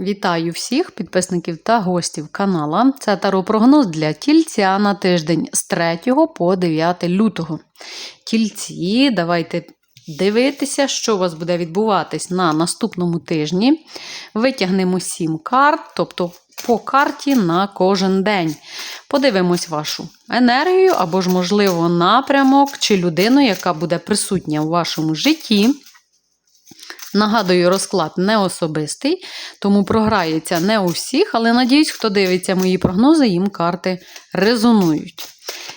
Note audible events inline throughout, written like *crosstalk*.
Вітаю всіх підписників та гостів канала. Це таропрогноз для тільця на тиждень з 3 по 9 лютого. Тільці, давайте дивитися, що у вас буде відбуватись на наступному тижні. Витягнемо 7 карт, тобто по карті на кожен день. Подивимось вашу енергію або ж, можливо, напрямок чи людину, яка буде присутня у вашому житті. Нагадую, розклад не особистий, тому програється не у всіх, але надіюсь, хто дивиться мої прогнози, їм карти резонують.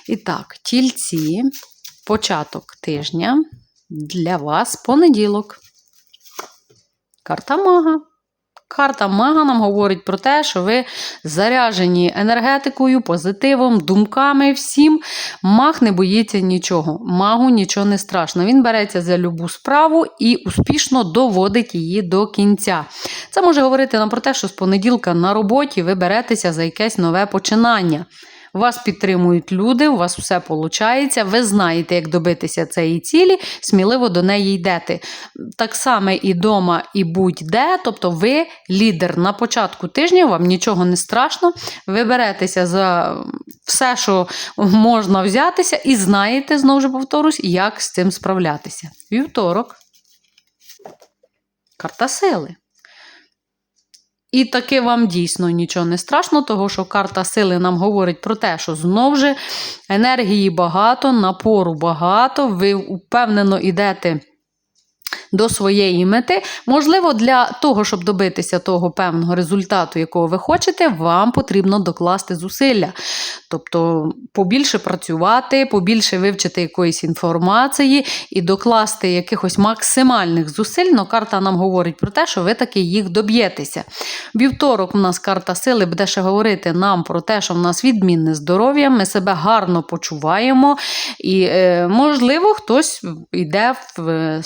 І так, тільці, початок тижня для вас понеділок. Карта мага. Карта мага нам говорить про те, що ви заряжені енергетикою, позитивом, думками всім. Маг не боїться нічого. Магу нічого не страшно. Він береться за любу справу і успішно доводить її до кінця. Це може говорити нам про те, що з понеділка на роботі ви беретеся за якесь нове починання. Вас підтримують люди, у вас все виходить, ви знаєте, як добитися цієї цілі, сміливо до неї йдете. Так само і дома, і будь-де. Тобто ви лідер на початку тижня, вам нічого не страшно. Ви беретеся за все, що можна взятися, і знаєте, знову ж повторюсь, як з цим справлятися. Вівторок. Карта сили. І таки вам дійсно нічого не страшно, того що карта сили нам говорить про те, що знову ж енергії багато, напору багато, ви впевнено йдете до своєї мети. Можливо, для того, щоб добитися того певного результату, якого ви хочете, вам потрібно докласти зусилля. Тобто побільше працювати, побільше вивчити якоїсь інформації і докласти якихось максимальних зусиль. Но карта нам говорить про те, що ви таки їх доб'єтеся. Вівторок у нас карта сили буде ще говорити нам про те, що в нас відмінне здоров'я, ми себе гарно почуваємо, і, е, можливо, хтось йде в е,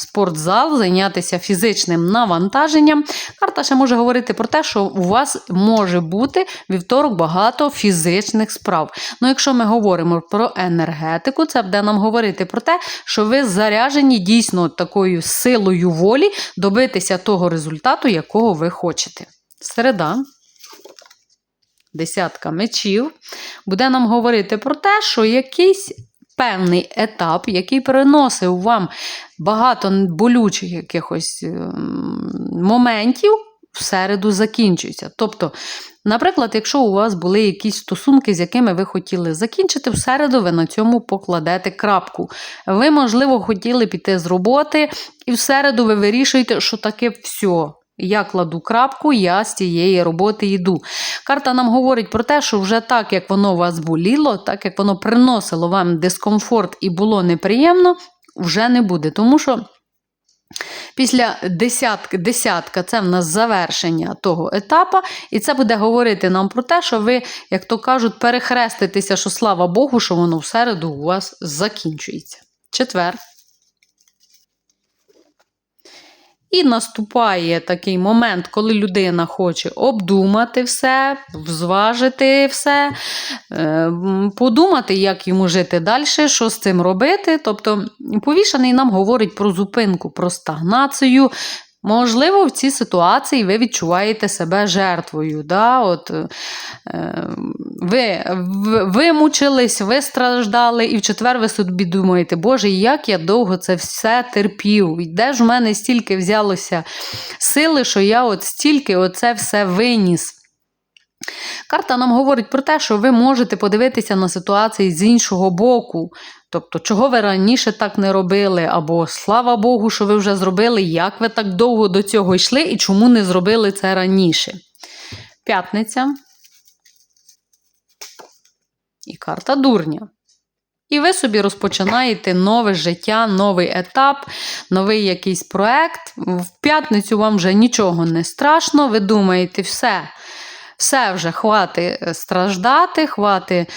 зайнятися фізичним навантаженням. Карта ще може говорити про те, що у вас може бути вівторок багато фізичних справ. Ну, якщо ми говоримо про енергетику, це буде нам говорити про те, що ви заряжені дійсно такою силою волі добитися того результату, якого ви хочете. Середа. Десятка мечів буде нам говорити про те, що якийсь певний етап, який приносив вам багато болючих якихось ем, моментів, в середу закінчується. Тобто, наприклад, якщо у вас були якісь стосунки, з якими ви хотіли закінчити, в середу ви на цьому покладете крапку. Ви, можливо, хотіли піти з роботи, і в середу ви вирішуєте, що таке все. Я кладу крапку, я з цієї роботи йду. Карта нам говорить про те, що вже так, як воно вас боліло, так як воно приносило вам дискомфорт і було неприємно, вже не буде. Тому що після десятки, десятка це в нас завершення того етапу, і це буде говорити нам про те, що ви, як то кажуть, перехреститеся, що слава Богу, що воно в середу у вас закінчується. Четвер. І наступає такий момент, коли людина хоче обдумати все, зважити все, е, подумати, як йому жити далі, що з цим робити. Тобто, повішаний нам говорить про зупинку, про стагнацію. Можливо, в цій ситуації ви відчуваєте себе жертвою. Да? От, е, ви вимучились, ви страждали, і в четвер ви собі думаєте, Боже, як я довго це все терпів. Де ж в мене стільки взялося сили, що я от стільки оце все виніс. Карта нам говорить про те, що ви можете подивитися на ситуації з іншого боку. Тобто, чого ви раніше так не робили, або слава Богу, що ви вже зробили, як ви так довго до цього йшли і чому не зробили це раніше. П'ятниця. І карта дурня. І ви собі розпочинаєте нове життя, новий етап, новий якийсь проект. В п'ятницю вам вже нічого не страшно, ви думаєте, все. Все вже хвати страждати, хвати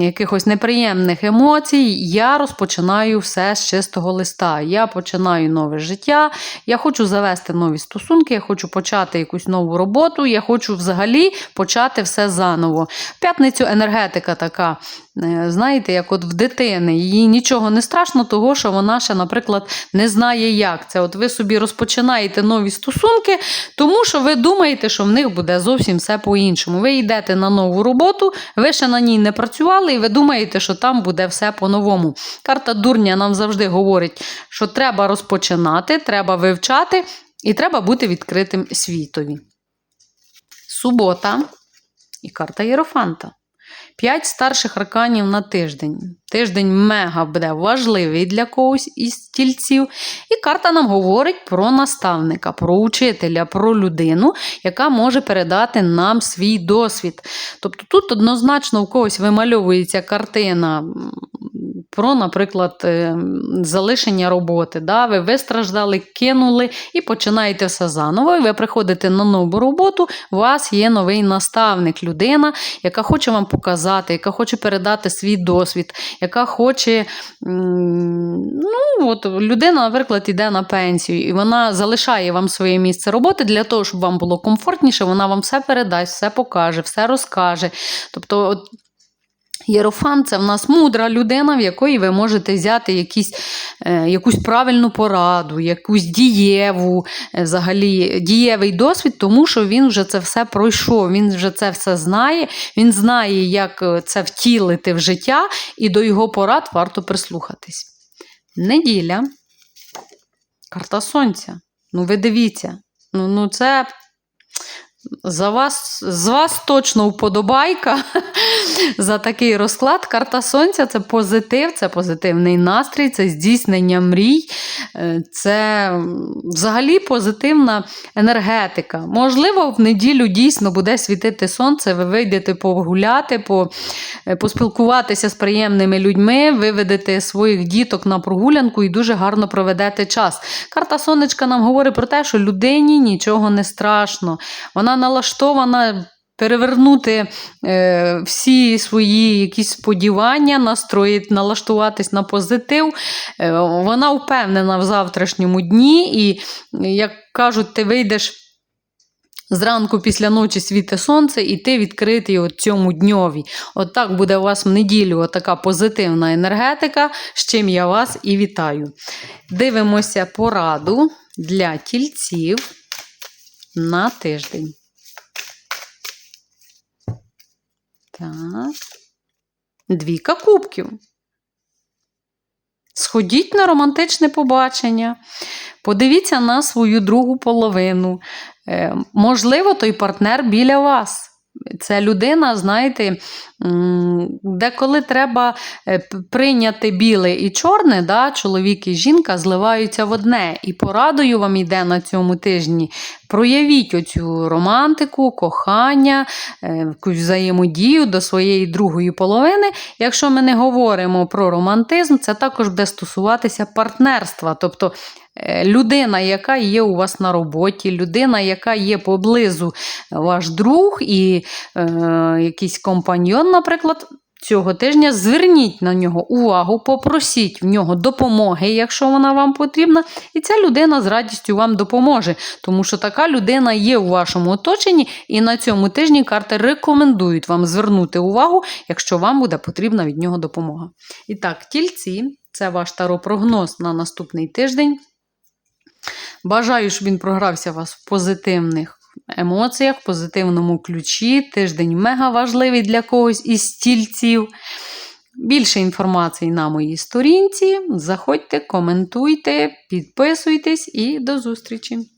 якихось неприємних емоцій. Я розпочинаю все з чистого листа. Я починаю нове життя, я хочу завести нові стосунки, я хочу почати якусь нову роботу, я хочу взагалі почати все заново. В п'ятницю енергетика така е, знаєте, як от в дитини, їй нічого не страшно, того, що вона ще, наприклад, не знає, як це. От ви собі розпочинаєте нові стосунки, тому що ви думаєте, що в них буде зовсім все по-іншому. Ви йдете на нову роботу, ви ще на ній не працювали, і ви думаєте, що там буде все по-новому. Карта дурня нам завжди говорить, що треба розпочинати, треба вивчати і треба бути відкритим світові. Субота і карта Єрофанта. П'ять старших арканів на тиждень. Тиждень мега буде важливий для когось із стільців. І карта нам говорить про наставника, про учителя, про людину, яка може передати нам свій досвід. Тобто тут однозначно у когось вимальовується картина про, наприклад, е, залишення роботи. Да? Ви вистраждали, кинули і починаєте все заново. Ви приходите на нову роботу, у вас є новий наставник, людина, яка хоче вам показати, яка хоче передати свій досвід, яка хоче. Ну, от людина, наприклад, йде на пенсію, і вона залишає вам своє місце роботи для того, щоб вам було комфортніше, вона вам все передасть, все покаже, все розкаже. Тобто, Єрофан це в нас мудра людина, в якої ви можете взяти якісь, е, якусь правильну пораду, якусь дієву, е, взагалі дієвий досвід, тому що він вже це все пройшов, він вже це все знає, він знає, як е, це втілити в життя, і до його порад варто прислухатись. Неділя, карта сонця. Ну, ви дивіться, ну, ну це за вас, з вас точно вподобайка *laughs* за такий розклад. Карта Сонця це позитив, це позитивний настрій, це здійснення мрій, е, це взагалі позитивна енергетика. Можливо, в неділю дійсно буде світити сонце, ви вийдете погуляти, по, е, поспілкуватися з приємними людьми, виведете своїх діток на прогулянку і дуже гарно проведете час. Карта сонечка нам говорить про те, що людині нічого не страшно. Вона налаштована. Перевернути е, всі свої якісь сподівання, настроїть, налаштуватись на позитив. Е, вона впевнена в завтрашньому дні, і, як кажуть, ти вийдеш зранку після ночі світе сонце, і ти відкритий от цьому дньові. От так буде у вас в неділю така позитивна енергетика, з чим я вас і вітаю. Дивимося пораду для тільців на тиждень. Так. Двійка кубків. Сходіть на романтичне побачення. Подивіться на свою другу половину. Е, можливо, той партнер біля вас. Це людина, знаєте, деколи треба е, прийняти біле і чорне, да, чоловік і жінка зливаються в одне. І порадою вам йде на цьому тижні. Проявіть оцю романтику, кохання, е, якусь взаємодію до своєї другої половини. Якщо ми не говоримо про романтизм, це також буде стосуватися партнерства. Тобто е, людина, яка є у вас на роботі, людина, яка є поблизу ваш друг і е, якийсь компаньйон, наприклад. Цього тижня зверніть на нього увагу, попросіть в нього допомоги, якщо вона вам потрібна, і ця людина з радістю вам допоможе, тому що така людина є у вашому оточенні, і на цьому тижні карти рекомендують вам звернути увагу, якщо вам буде потрібна від нього допомога. І так, тільці, це ваш таропрогноз на наступний тиждень. Бажаю, щоб він програвся вас в позитивних емоціях, позитивному ключі. Тиждень мега важливий для когось із стільців. Більше інформації на моїй сторінці. Заходьте, коментуйте, підписуйтесь і до зустрічі!